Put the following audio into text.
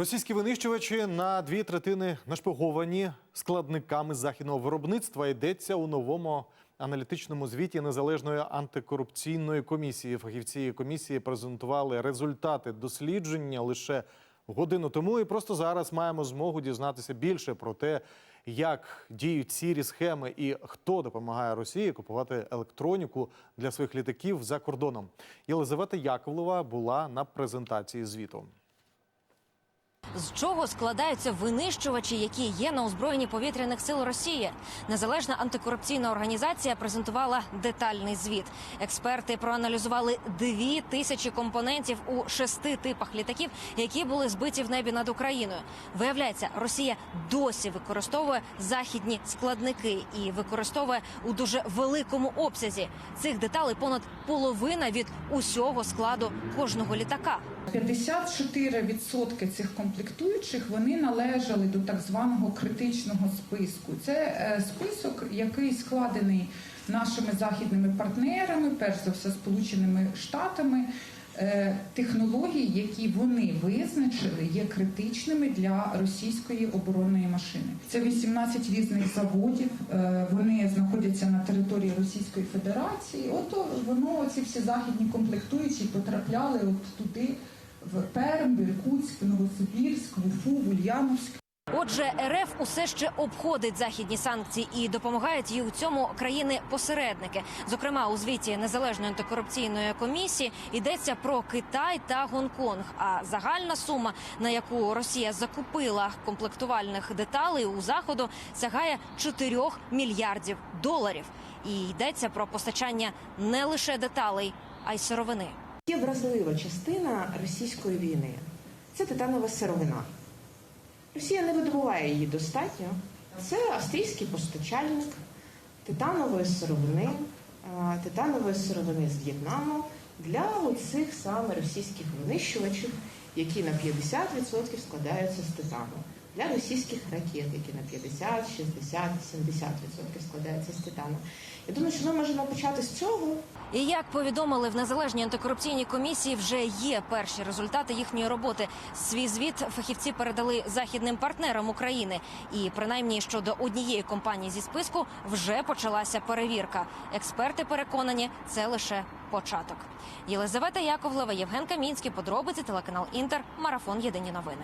Російські винищувачі на дві третини нашпиговані складниками західного виробництва. Йдеться у новому аналітичному звіті незалежної антикорупційної комісії. Фахівці комісії презентували результати дослідження лише годину тому. І просто зараз маємо змогу дізнатися більше про те, як діють сірі схеми і хто допомагає Росії купувати електроніку для своїх літаків за кордоном. Єлизавета Яковлева була на презентації звіту. З чого складаються винищувачі, які є на озброєнні повітряних сил Росії? Незалежна антикорупційна організація презентувала детальний звіт. Експерти проаналізували дві тисячі компонентів у шести типах літаків, які були збиті в небі над Україною. Виявляється, Росія досі використовує західні складники і використовує у дуже великому обсязі. Цих деталей понад половина від усього складу кожного літака. 54% цих комплектуючих вони належали до так званого критичного списку. Це е, список, який складений нашими західними партнерами, перш за все Сполученими Штатами. е, Технологій, які вони визначили, є критичними для російської оборонної машини. Це 18 різних заводів. е, Вони знаходяться на території Російської Федерації. Ото воно ці всі західні комплектуючі потрапляли от туди в Перм, Іркутськ, Новосибірськ, Уфу, Ульяновськ. Отже, РФ усе ще обходить західні санкції і допомагають їй у цьому країни-посередники. Зокрема, у звіті незалежної антикорупційної комісії йдеться про Китай та Гонконг. А загальна сума, на яку Росія закупила комплектувальних деталей у заходу, сягає 4 мільярдів доларів. І йдеться про постачання не лише деталей, а й сировини. Є вразлива частина російської війни це титанова сировина. Росія не видобуває її достатньо. Це австрійський постачальник титанової сировини, титанової сировини з В'єтнаму для оцих саме російських винищувачів, які на 50% складаються з титану. Для російських ракет, які на 50, 60, 70% складаються з титану. Я думаю, що ми можемо почати з цього. І як повідомили в незалежній антикорупційній комісії, вже є перші результати їхньої роботи. Свій звіт фахівці передали західним партнерам України. І принаймні щодо однієї компанії зі списку вже почалася перевірка. Експерти переконані, це лише початок. Єлизавета Яковлева, Євген Камінський, подробиці телеканал Інтер, марафон Єдині новини.